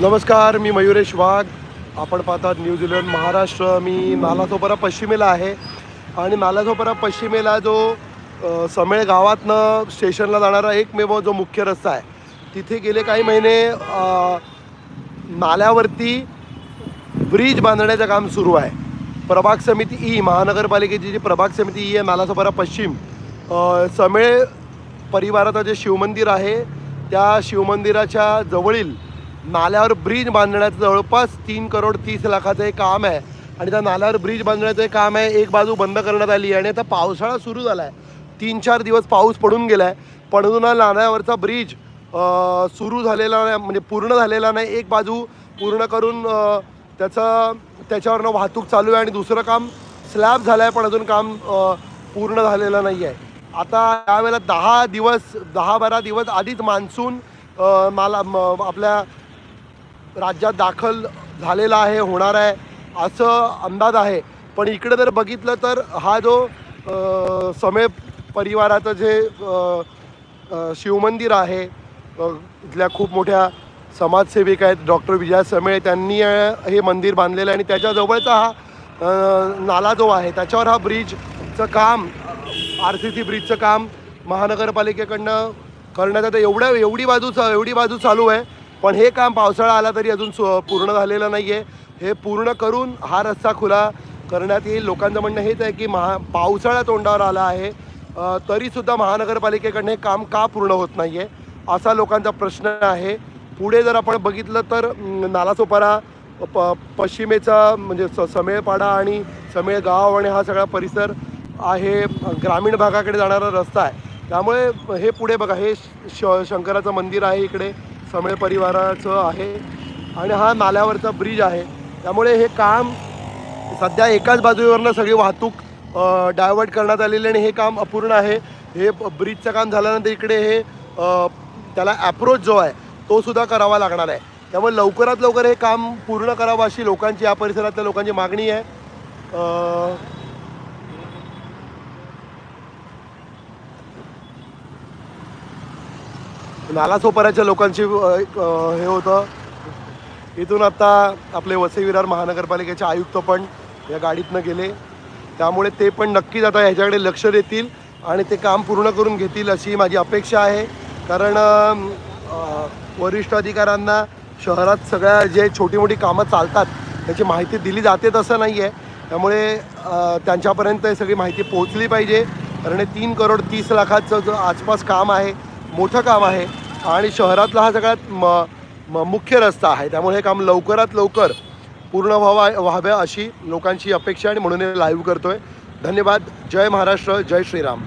नमस्कार मी मयुरेश वाघ. आपण पाहतात न्यूझीलंड महाराष्ट्र. मी नालासोपरा पश्चिमेला आहे. आणि नालासोपरा पश्चिमेला जो समेळ गावातनं स्टेशनला जाणारा एकमेव जो मुख्य रस्ता आहे तिथे गेले काही महिने नाल्यावरती ब्रिज बांधण्याचं काम सुरू आहे. प्रभाग समिती ई महानगरपालिकेची जी प्रभाग समिती ई आहे नालासोपारा पश्चिम समेळ परिवाराचं जे शिवमंदिर आहे त्या शिवमंदिराच्या जवळील नाल्यावर ब्रिज बांधण्याचं जवळपास तीन करोड तीस लाखाचं हे काम आहे. आणि त्या नाल्यावर ब्रिज बांधण्याचं हे काम आहे एक बाजू बंद करण्यात आली आहे आणि आता पावसाळा सुरू झाला आहे तीन चार दिवस पाऊस पडून गेला आहे पणजुना नाल्यावरचा ब्रिज सुरू झालेला नाही म्हणजे पूर्ण झालेला नाही. एक बाजू पूर्ण करून त्याचं त्याच्यावरनं वाहतूक चालू आहे आणि दुसरं काम स्लॅब झालं आहे पण अजून काम पूर्ण झालेलं नाही आहे आता यावेळेला दहा दिवस दहा बारा दिवस आधीच मान्सून माला मला आपल्या राज्यात दाखल झालेला आहे होणार आहे असं अंदाज आहे. पण इकडे जर बघितलं तर हा जो समय परिवाराचं जे शिवमंदिर आहे इथल्या खूप मोठ्या समाजसेविका आहेत डॉक्टर विजया समेळ त्यांनी हे मंदिर बांधलेलं आहे आणि त्याच्याजवळचा हा नाला जो आहे त्याच्यावर हा ब्रिजचं काम आर सी सी ब्रिजचं काम महानगरपालिकेकडनं करण्यात आता एवढ्या एवढी बाजू एवढी बाजू चालू आहे. पण हे काम पावसाळा आला तरी अजून सु पूर्ण झालेलं नाही आहे हे पूर्ण करून हा रस्ता खुला करण्यात येईल. लोकांचं म्हणणं हेच आहे की महा पावसाळा तोंडावर आला आहे. तरीसुद्धा महानगरपालिकेकडनं हे काम का पूर्ण होत नाही आहे असा लोकांचा प्रश्न आहे. पुढे जर आपण बघितलं तर नालासोपारा प पश्चिमेचा म्हणजे स समेळपाडा आणि समेळ गाव आणि हा सगळा परिसर आहे. ग्रामीण भागाकडे जाणारा रस्ता आहे. त्यामुळे हे पुढे बघा. हे श शंकराचं मंदिर आहे इकडे. समेळ परिवाराचं आहे आणि हा नाल्यावरचा ब्रिज आहे. त्यामुळे हे काम सध्या एकाच बाजूवरनं सगळी वाहतूक डायवर्ट करण्यात आलेली आणि हे काम अपूर्ण आहे. हे ब्रिजचं काम झाल्यानंतर इकडे हे त्याला ॲप्रोच जो आहे तो सुद्धा करावा लागणार आहे. त्यामुळे लवकरात लवकर हे काम पूर्ण करावं अशी लोकांची या परिसरातल्या लोकांची मागणी आहे. नालासोपाऱ्याच्या लोकांची एक, हे होतं. इथून आता आपले वसई विरार महानगरपालिकेचे आयुक्त पण या गाडीतनं गेले. त्यामुळे ते पण नक्कीच आता ह्याच्याकडे लक्ष देतील आणि ते काम पूर्ण करून घेतील अशी माझी अपेक्षा आहे. कारण वरिष्ठ अधिकाऱ्यांना शहरात सगळ्या जे छोटी मोठी कामं चालतात त्याची माहिती दिली जाते तसं नाही आहे त्यामुळे त्यांच्यापर्यंत सगळी माहिती पोहोचली पाहिजे. कारण हे तीन करोड तीस लाखाचं जो आसपास काम आहे मोठं काम आहे आणि शहरातला हा सगळ्यात म म मुख्य रस्ता आहे. त्यामुळे हे काम लवकरात लवकर पूर्ण व्हावा व्हाव्या अशी लोकांची अपेक्षा आणि म्हणून हे लाईव्ह करतोय. धन्यवाद. जय महाराष्ट्र. जय श्रीराम.